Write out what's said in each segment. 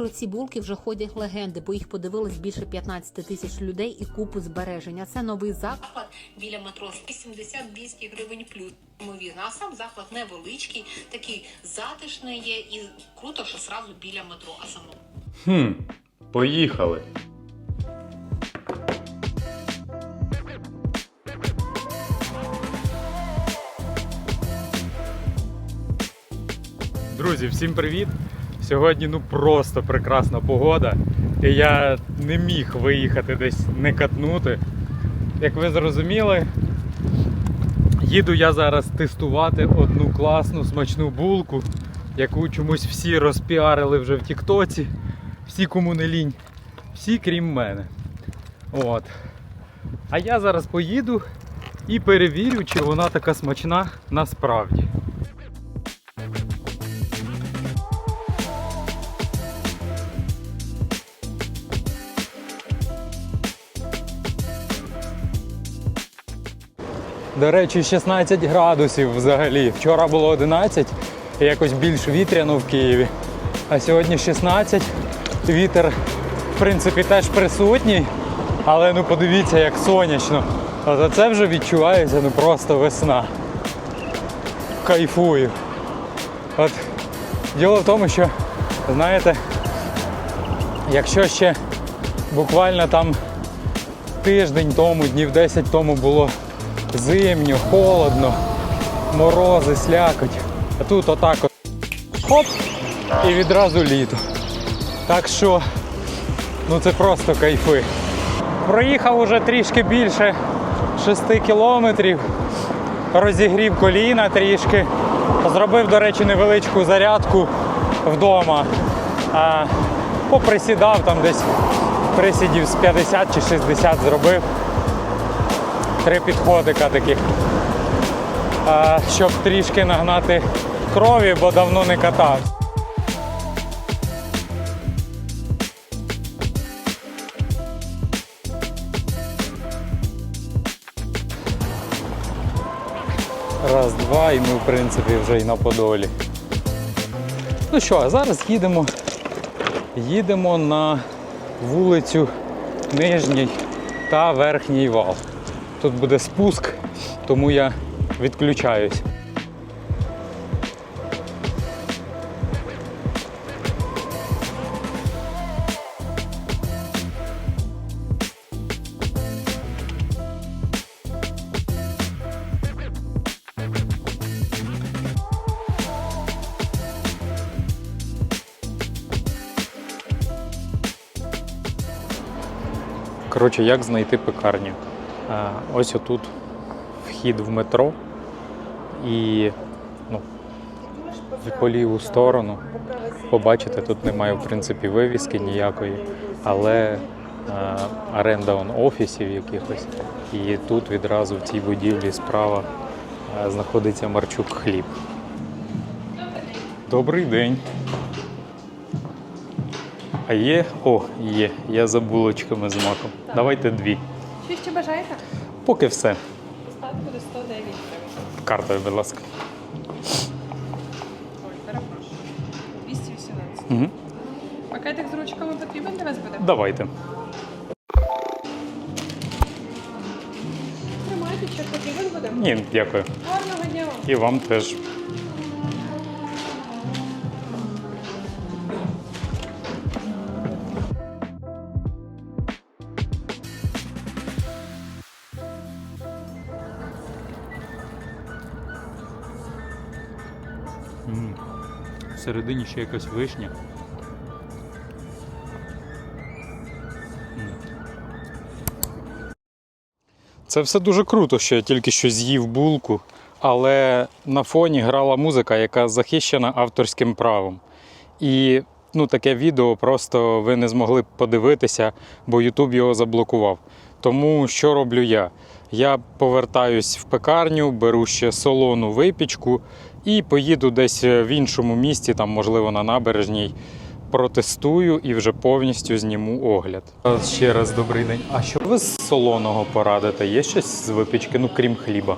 про ці булки вже ходять легенди, бо їх подивились більше 15 тисяч людей і купу збереження. Це новий заклад біля метро 8200 гривень плюс. Ймовірно, а сам заклад невеличкий, такий затишний є і круто, що сразу біля метро. А само Хм, поїхали. Друзі, всім привіт! Сьогодні ну просто прекрасна погода. І я не міг виїхати десь не катнути. Як ви зрозуміли, їду я зараз тестувати одну класну смачну булку, яку чомусь всі розпіарили вже в Тіктоці. Всі кому не лінь, всі крім мене. От. А я зараз поїду і перевірю, чи вона така смачна насправді. До речі, 16 градусів взагалі. Вчора було 11, і якось більш вітряно в Києві. А сьогодні 16. Вітер, в принципі, теж присутній. Але ну подивіться, як сонячно. От це вже відчувається ну просто весна. Кайфую. От діло в тому, що, знаєте, якщо ще буквально там тиждень тому, днів 10 тому було зимньо, холодно, морози, слякоть. А тут отак от хоп, і відразу літо. Так що, ну це просто кайфи. Проїхав уже трішки більше 6 кілометрів, розігрів коліна трішки. Зробив, до речі, невеличку зарядку вдома. А, поприсідав там десь присідів з 50 чи 60 зробив. Три підходика таких. Щоб трішки нагнати крові, бо давно не катав. Раз, два, і ми, в принципі, вже й на Подолі. Ну що, а зараз їдемо. Їдемо на вулицю Нижній та Верхній вал. Тут буде спуск, тому я відключаюсь. Коротше, як знайти пекарню? Ось отут вхід в метро і ну, по ліву сторону. Побачите, тут немає в принципі вивіски ніякої, але а, оренда он, офісів якихось. І тут відразу в цій будівлі справа знаходиться Марчук хліб. Добрий день. А є? О, є. Я за булочками з маком. Давайте дві. Що ще бажаєте? Поки все. Остатку до 109 гривень. Картою, будь ласка. Ой, перепрошую. 218. Угу. Пакетик з ручками потрібен для вас буде? Давайте. Тримайте, що потрібен буде? Ні, дякую. Гарного дня вам. І вам теж. Всередині ще якась вишня. Це все дуже круто, що я тільки що з'їв булку, але на фоні грала музика, яка захищена авторським правом. І ну, таке відео просто ви не змогли б подивитися, бо YouTube його заблокував. Тому що роблю я? Я повертаюсь в пекарню, беру ще солону випічку і поїду десь в іншому місті, там, можливо, на набережній, протестую і вже повністю зніму огляд. Ще раз добрий день. А що ви з солоного порадите? Є щось з випічки, ну крім хліба?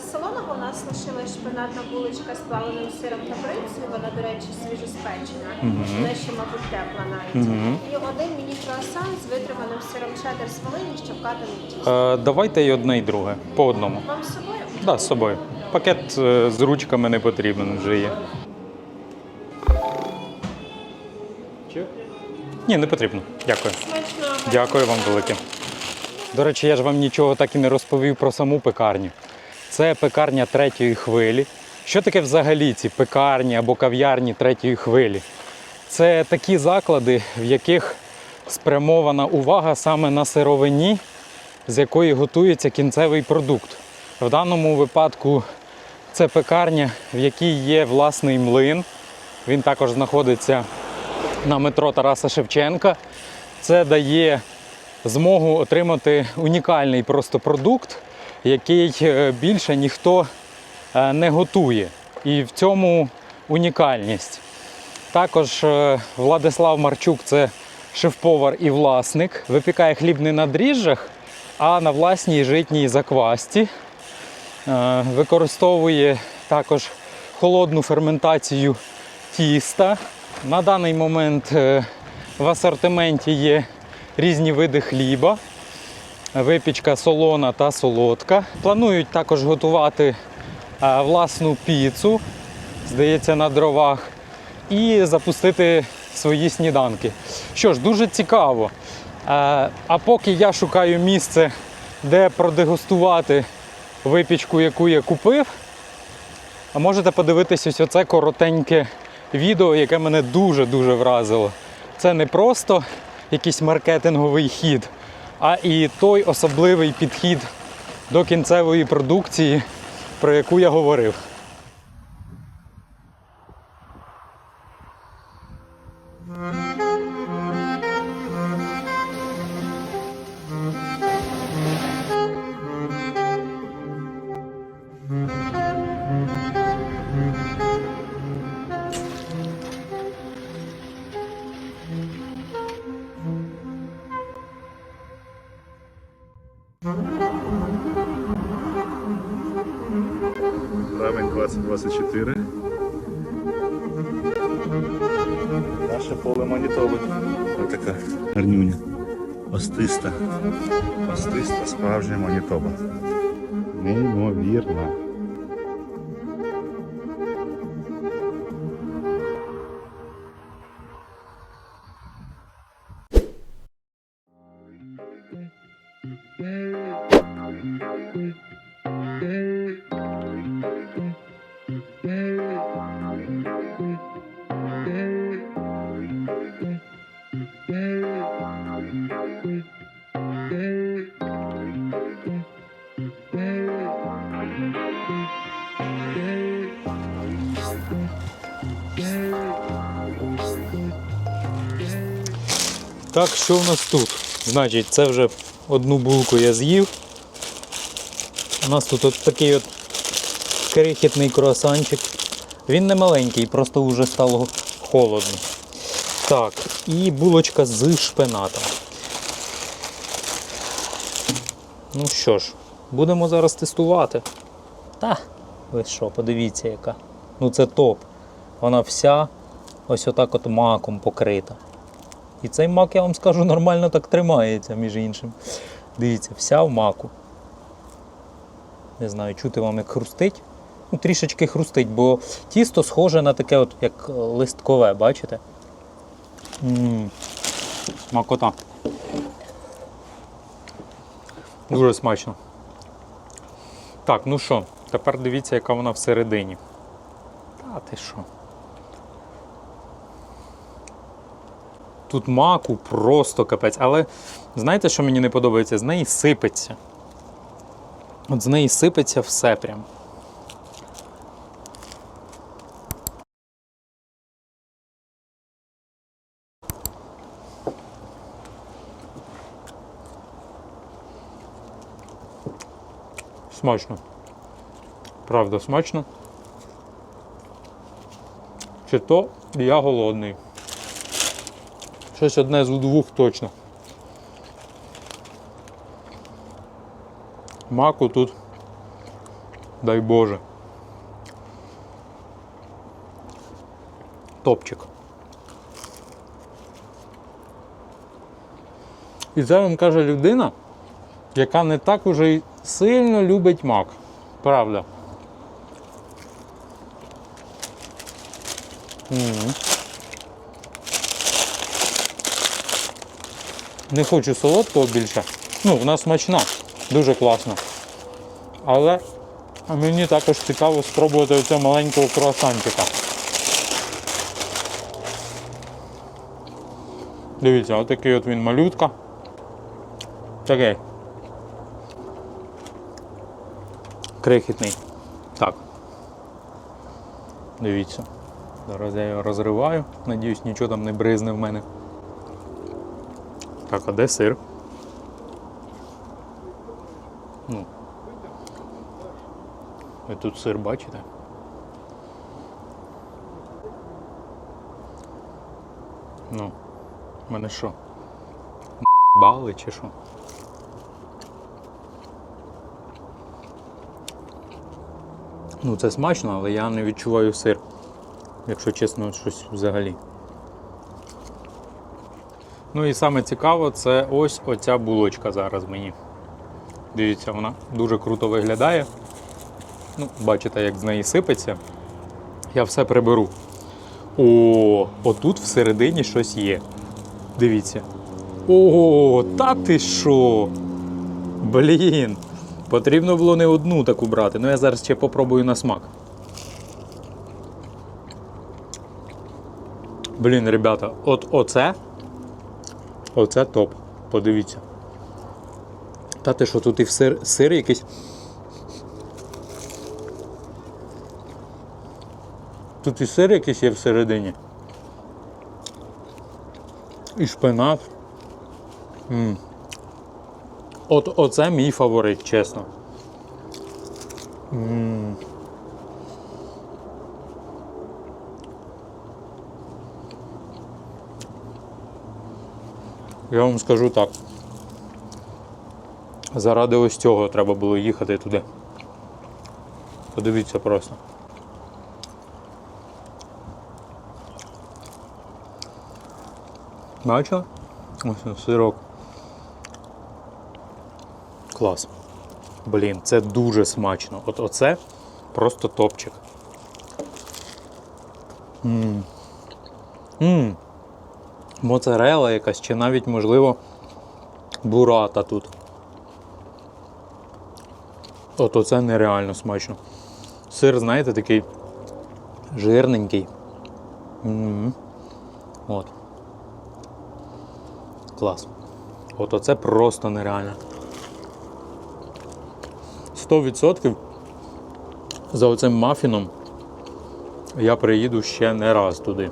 З Солоного у нас лишилась шпинатна булочка з плавленим сиром та бринзою. Вона до речі, свіжоспечена. Мгм. Вона ще, мабуть, тепла навіть. Мгм. І один міні-круасан з витриманим сиром чеддер з Волині, що вкатаний тісто. Е, давайте і одне, і друге. По одному. Вам з собою? Да, з собою. Пакет е, з ручками не потрібен вже є. Ні, не потрібно. Дякую. Смачно. Дякую вам велике. До речі, я ж вам нічого так і не розповів про саму пекарню. Це пекарня третьої хвилі. Що таке взагалі ці пекарні або кав'ярні третьої хвилі? Це такі заклади, в яких спрямована увага саме на сировині, з якої готується кінцевий продукт. В даному випадку це пекарня, в якій є власний млин. Він також знаходиться на метро Тараса Шевченка. Це дає змогу отримати унікальний просто продукт, який е, більше ніхто е, не готує. І в цьому унікальність. Також е, Владислав Марчук це шеф-повар і власник. Випікає хліб не на дріжджах, а на власній житній заквасті. Е, Використовує також холодну ферментацію тіста. На даний момент е, в асортименті є різні види хліба, випічка солона та солодка. Планують також готувати е, власну піцу, здається, на дровах, і запустити свої сніданки. Що ж, дуже цікаво. А поки я шукаю місце, де продегустувати випічку, яку я купив, а можете подивитись ось оце коротеньке відео, яке мене дуже-дуже вразило. Це не просто якийсь маркетинговий хід, а і той особливий підхід до кінцевої продукції, про яку я говорив. 2024. Наше поле Манітоби. Ось така гарнюня. Остиста. Остиста справжня Манітоба. Неймовірна. Так, що в нас тут? Значить, це вже одну булку я з'їв. У нас тут от такий от крихітний круасанчик. Він не маленький, просто вже стало холодно. Так, і булочка з шпинатом. Ну що ж, будемо зараз тестувати. Та, ви що, подивіться яка. Ну це топ. Вона вся ось отак от маком покрита. І цей мак, я вам скажу, нормально так тримається, між іншим. Дивіться, вся в маку. Не знаю, чути вам як хрустить. Ну, трішечки хрустить, бо тісто схоже на таке, от, як е, листкове, бачите? м Макота. Дуже смачно. Так, ну що, тепер дивіться, яка вона всередині. Та ти що? Тут маку просто капець. Але знаєте, що мені не подобається? З неї сипеться. От з неї сипеться все прям. Смачно. Правда, смачно. Чи то я голодний. Щось одне з двох точно. Маку тут, дай Боже. топчик. І це вам каже людина, яка не так уже й сильно любить мак. Правда. Не хочу солодкого більше. Ну, вона смачна, дуже класна. Але мені також цікаво спробувати оцього маленького круасанчика. Дивіться, отакий от він малютка. Такий. Крихітний. Так. Дивіться. Зараз я його розриваю. Надіюсь, нічого там не бризне в мене. Так, а де сир? Ну. Ви тут сир бачите? Ну, мене що? Бали чи що? Ну, це смачно, але я не відчуваю сир. Якщо чесно, щось взагалі. Ну і саме цікаво, це ось оця булочка зараз мені. Дивіться, вона дуже круто виглядає. Ну, бачите, як з неї сипеться. Я все приберу. О, отут всередині щось є. Дивіться. О, та ти що? Блін. Потрібно було не одну таку брати. Ну я зараз ще попробую на смак. Блін, ребята, от оце. Оце топ. Подивіться. Та ти що, тут і в сир, сир якийсь. Тут і сир якийсь є всередині. І шпинат. м От оце мій фаворит, чесно. м Я вам скажу так. Заради ось цього треба було їхати туди. Подивіться просто. Бачили? Ось сирок. Клас. Блін, це дуже смачно. От оце просто топчик. Мм. Мм. Моцарела якась, чи навіть, можливо, бурата тут. От оце нереально смачно. Сир, знаєте, такий жирненький. М. От. Клас. От оце просто нереально. 100% за оцим мафіном я приїду ще не раз туди.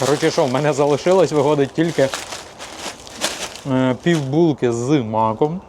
Коротше, що, в мене залишилось, виходить тільки е, пів булки з маком.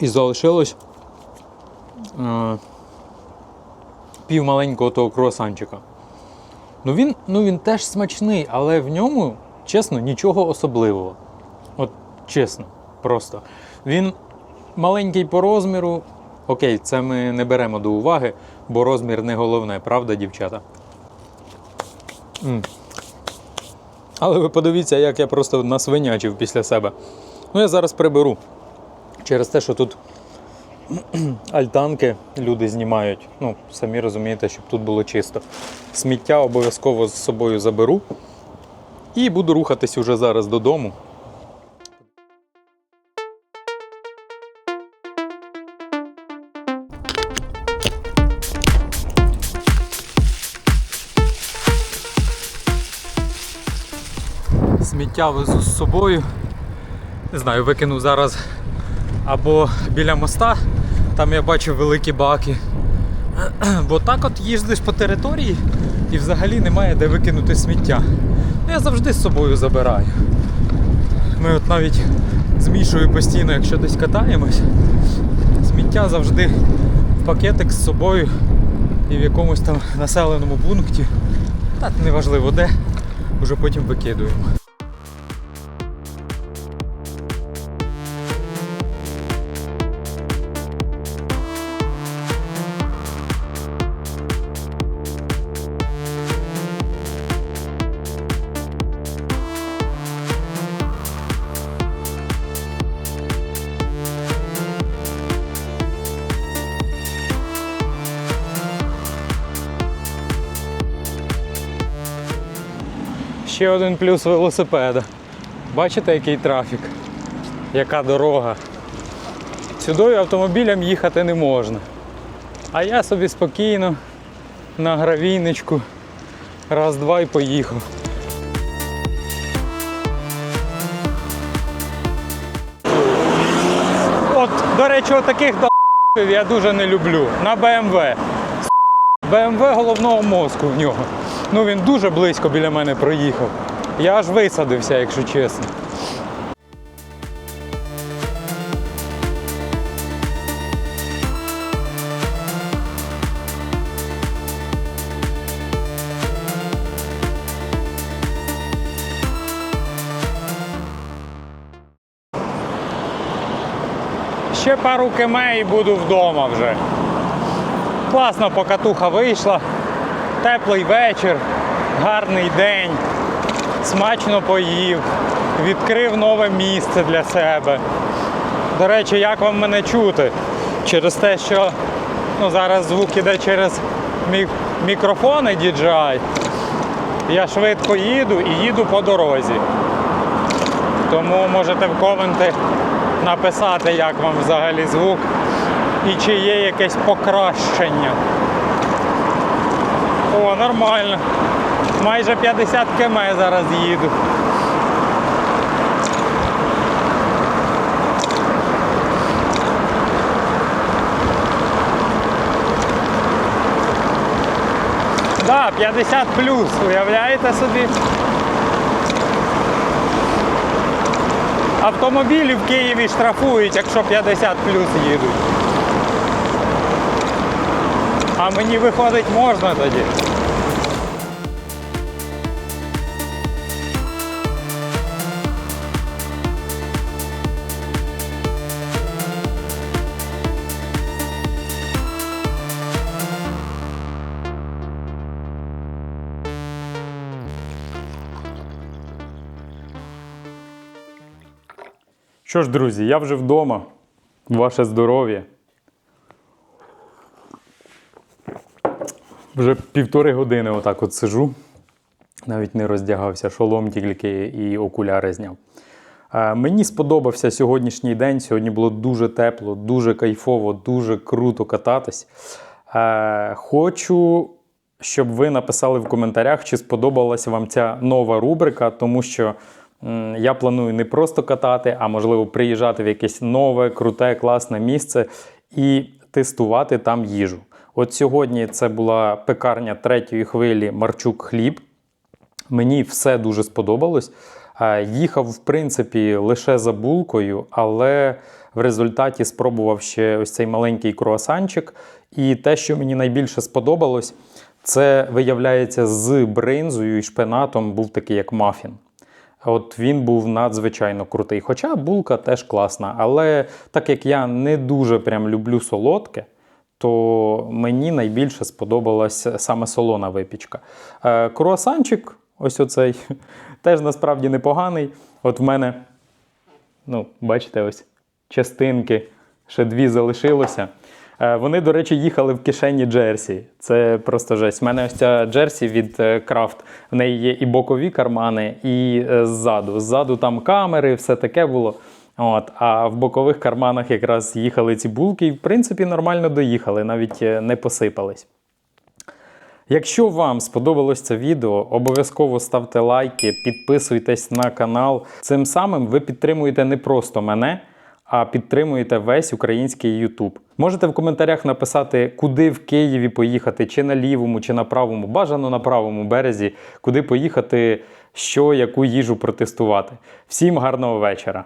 І залишилось е, пів маленького того круасанчика. Ну він, ну він теж смачний, але в ньому, чесно, нічого особливого. От чесно, просто. Він маленький по розміру. Окей, це ми не беремо до уваги, бо розмір не головне, правда, дівчата? Але ви подивіться, як я просто насвинячив після себе. Ну, я зараз приберу. Через те, що тут альтанки люди знімають. Ну, самі розумієте, щоб тут було чисто. Сміття обов'язково з собою заберу. І буду рухатись уже зараз додому. Сміття везу з собою. Не знаю, викину зараз або біля моста, там я бачив великі баки. Бо так от їздиш по території і взагалі немає де викинути сміття. Ну, Я завжди з собою забираю. Ми от навіть з Мішою постійно, якщо десь катаємось, сміття завжди в пакетик з собою і в якомусь там населеному пункті. Та неважливо де, вже потім викидуємо. Ще один плюс велосипеда. Бачите, який трафік? Яка дорога? Сюди автомобілям їхати не можна. А я собі спокійно на гравійничку раз-два і поїхав. От, до речі, таких до я дуже не люблю. На BMW. BMW головного мозку в нього. Ну він дуже близько біля мене проїхав. Я аж висадився, якщо чесно. Ще пару кеме і буду вдома вже. Класна покатуха вийшла. Теплий вечір, гарний день. Смачно поїв, відкрив нове місце для себе. До речі, як вам мене чути? Через те, що ну, зараз звук іде через мі- мікрофони DJI. Я швидко їду і їду по дорозі. Тому можете в коменти написати, як вам взагалі звук і чи є якесь покращення. О, нормально. Майже 50 км зараз їду. Да, 50 плюс, уявляєте собі? Автомобілі в Києві штрафують, якщо 50 плюс їдуть. А мені виходить можна тоді. Що ж, друзі, я вже вдома. Ваше здоров'я. Вже півтори години отак от сижу. Навіть не роздягався, шолом тільки і окуляри зняв. Е, Мені сподобався сьогоднішній день. Сьогодні було дуже тепло, дуже кайфово, дуже круто кататись. Е, Хочу, щоб ви написали в коментарях, чи сподобалася вам ця нова рубрика, тому що я планую не просто катати, а можливо приїжджати в якесь нове, круте, класне місце і тестувати там їжу. От сьогодні це була пекарня третьої хвилі Марчук Хліб. Мені все дуже сподобалось. Е, Їхав, в принципі, лише за булкою, але в результаті спробував ще ось цей маленький круасанчик. І те, що мені найбільше сподобалось, це виявляється з бринзою і шпинатом був такий як мафін. От він був надзвичайно крутий. Хоча булка теж класна. Але так як я не дуже прям люблю солодке, то мені найбільше сподобалась саме солона випічка. Е, круасанчик, ось оцей, теж насправді непоганий. От в мене, ну, бачите, ось частинки, ще дві залишилося. Е, Вони, до речі, їхали в кишені Джерсі. Це просто жесть. У мене ось ця Джерсі від е, Крафт. В неї є і бокові кармани, і е, ззаду. Ззаду там камери, все таке було. От, а в бокових карманах якраз їхали ці булки, і в принципі нормально доїхали, навіть не посипались. Якщо вам сподобалось це відео, обов'язково ставте лайки, підписуйтесь на канал. Цим самим ви підтримуєте не просто мене, а підтримуєте весь український Ютуб. Можете в коментарях написати, куди в Києві поїхати, чи на лівому, чи на правому, бажано на правому березі, куди поїхати, що, яку їжу протестувати. Всім гарного вечора!